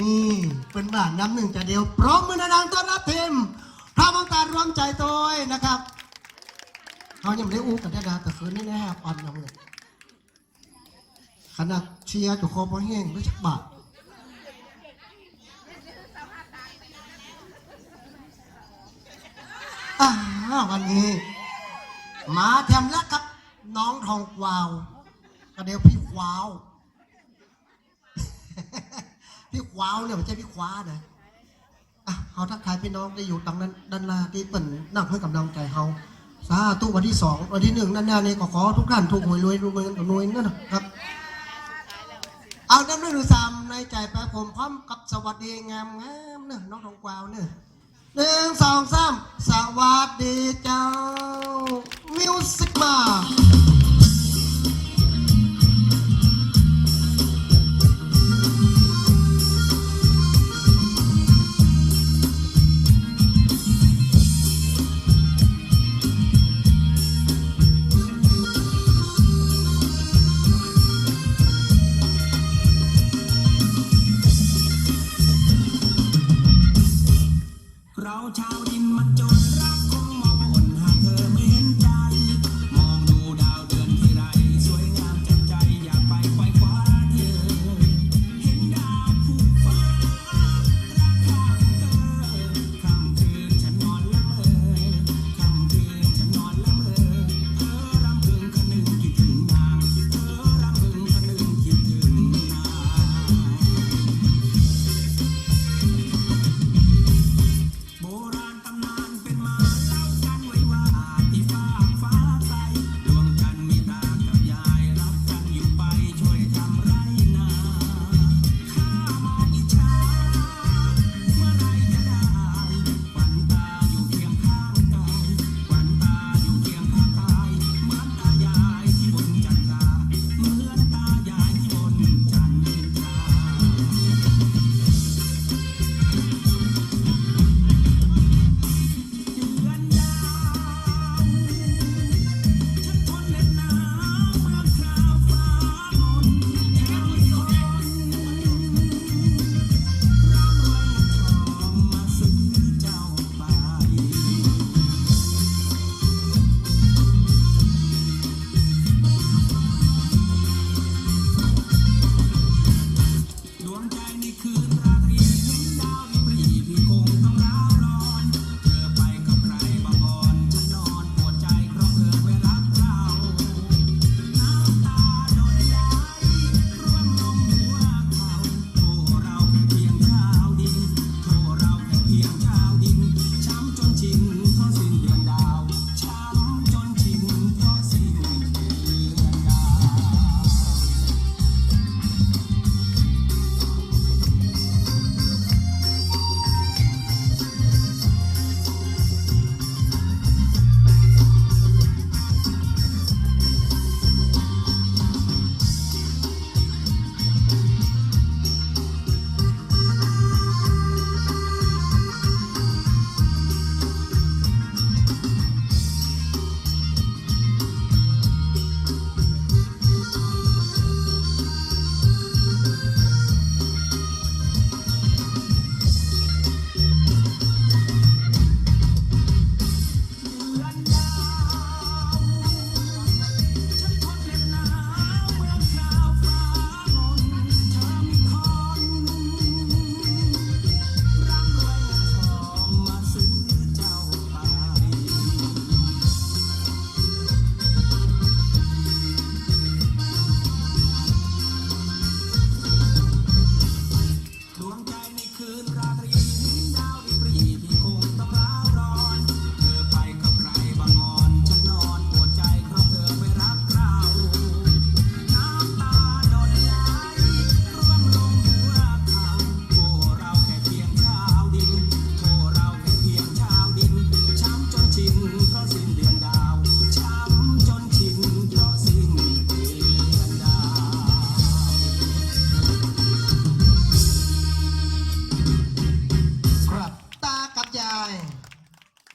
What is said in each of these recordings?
นี่เป็นบ้านน้ำหนึ่งใจะเดียวพร้อมมือดังต้อนรับทีมพระมังการรวมใจตัวนะครับเขายังไม่ได้อู้กันได้ดาแต่คืนนี้แน่ปันเอาเลยขนาดเชียร์จุกคอพอแห้งไม่ชักบาทอ่าวันนี้มาแถมแล้วครับ น้องทองกวาวกระเดียวพี่ควาว พี่คว้าวเนี่ยไม่ใช่พี่คว้านะอะเขาทักทายพี่น้องได้อยู่ตรงนั้นด้านหน้าที่เปิ่นนั่งให้กำลังใจเขาสาธุวันที่สองวันที่หนึ่งนั่นหน้านี่ก็ขอทุกท่านถูกหวยรวยรวยรวยรวยนั่นนะครับ เอาด้านหนึ่งหรือสามในใจไปผมพร้อมกับสวัสดีงามงามเนอะน้องทองกวาวเนอะหนึ่งสองสามสวัสดีเจ้ามิวสิกมา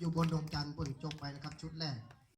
อยู่บนดวงจันทร์ปุ๋นจบไปนะครับชุดแรก